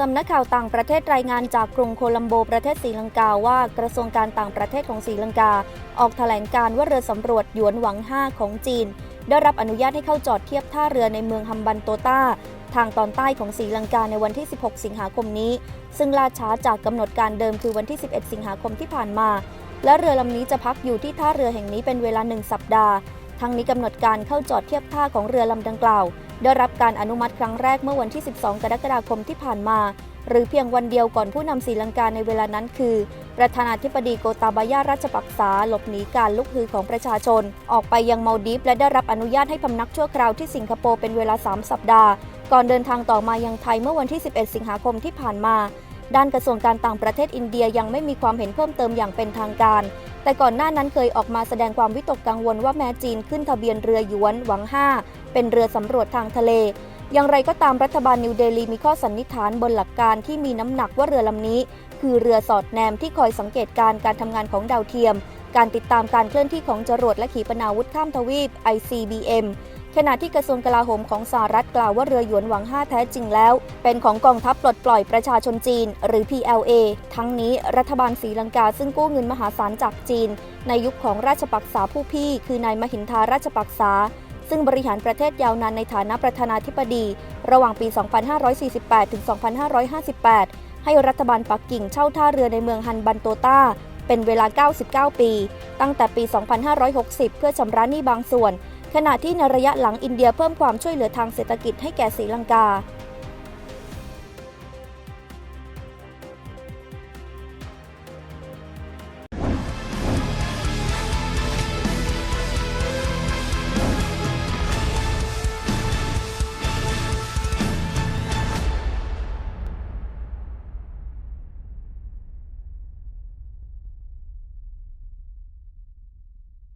สำนักข่าวต่างประเทศรายงานจากกรุงโคลัมโบประเทศศรีลังกาว่ากระทรวงการต่างประเทศของศรีลังกา ออกแถลงการว่าเรือสำรวจหยวนหวัง 5 ของจีน ได้รับอนุญาตให้เข้าจอดเทียบท่าเรือในเมืองฮัมบันโตตาทางตอนใต้ของศรีลังกาในวันที่ 16 สิงหาคมนี้ ซึ่งล่าช้าจากกำหนดการเดิมคือวันที่ 11 สิงหาคมที่ผ่านมา และเรือลำนี้จะพักอยู่ที่ท่าเรือแห่งนี้เป็นเวลาหนึ่งสัปดาห์ ทั้งนี้กำหนดการเข้าจอดเทียบท่าของเรือลำดังกล่าว ได้รับการอนุมัติครั้งแรกเมื่อวันที่ 12 กรกฎาคมที่ผ่านมา หรือเพียงวันเดียวก่อนผู้นำศรีลังกาในเวลานั้นคือ ประธานาธิบดีโกตาบายาราชปักษาหลบหนีการลุกฮือของประชาชน ออกไปยังมาดีฟและได้รับอนุญาตให้พำนักชั่วคราวที่สิงคโปร์เป็นเวลา 3 สัปดาห์ ก่อนเดินทางต่อมายังไทยเมื่อวันที่ 11 สิงหาคมที่ผ่านมา ด้านกระทรวงการต่างประเทศอินเดียยังไม่มีความเห็นเพิ่มเติมอย่างเป็นทางการแต่ก่อนหน้านั้นเคยออกมาแสดงความวิตกกังวลว่าแม้จีนขึ้นทะเบียนเรือหยวนหวัง 5 เป็นเรือสำรวจทางทะเล อย่างไรก็ตามรัฐบาลนิวเดลีมีข้อสันนิษฐานบนหลักการที่มีน้ำหนักว่าเรือลำนี้ คือเรือสอดแนมที่คอยสังเกตการณ์การทำงานของดาวเทียม การติดตามการเคลื่อนที่ของจรวดและขีปนาวุธข้ามทวีป ICBM ขณะที่กระทรวงกลาโหมของสหรัฐกล่าวว่าเรือหยวนหวัง 5 แท้จริงแล้ว เป็นของกองทัพปลดปล่อยประชาชนจีน หรือ PLA ทั้งนี้รัฐบาลศรีลังกาซึ่งกู้เงินมหาศาลจากจีน ในยุคของราชปักษาผู้พี่ คือนายมหินทาราชปักษา ซึ่งบริหารประเทศยาวนานในฐานะประธานาธิบดี ระหว่างปี 2548 ถึง 2558 ให้รัฐบาลปักกิ่งเช่าท่าเรือในเมืองฮันบันโตตาเป็นเวลา 99 ปี ตั้งแต่ปี 2560 เพื่อชำระหนี้บางส่วน ขณะที่ในระยะหลังอินเดียเพิ่มความช่วยเหลือทางเศรษฐกิจให้แก่ศรีลังกา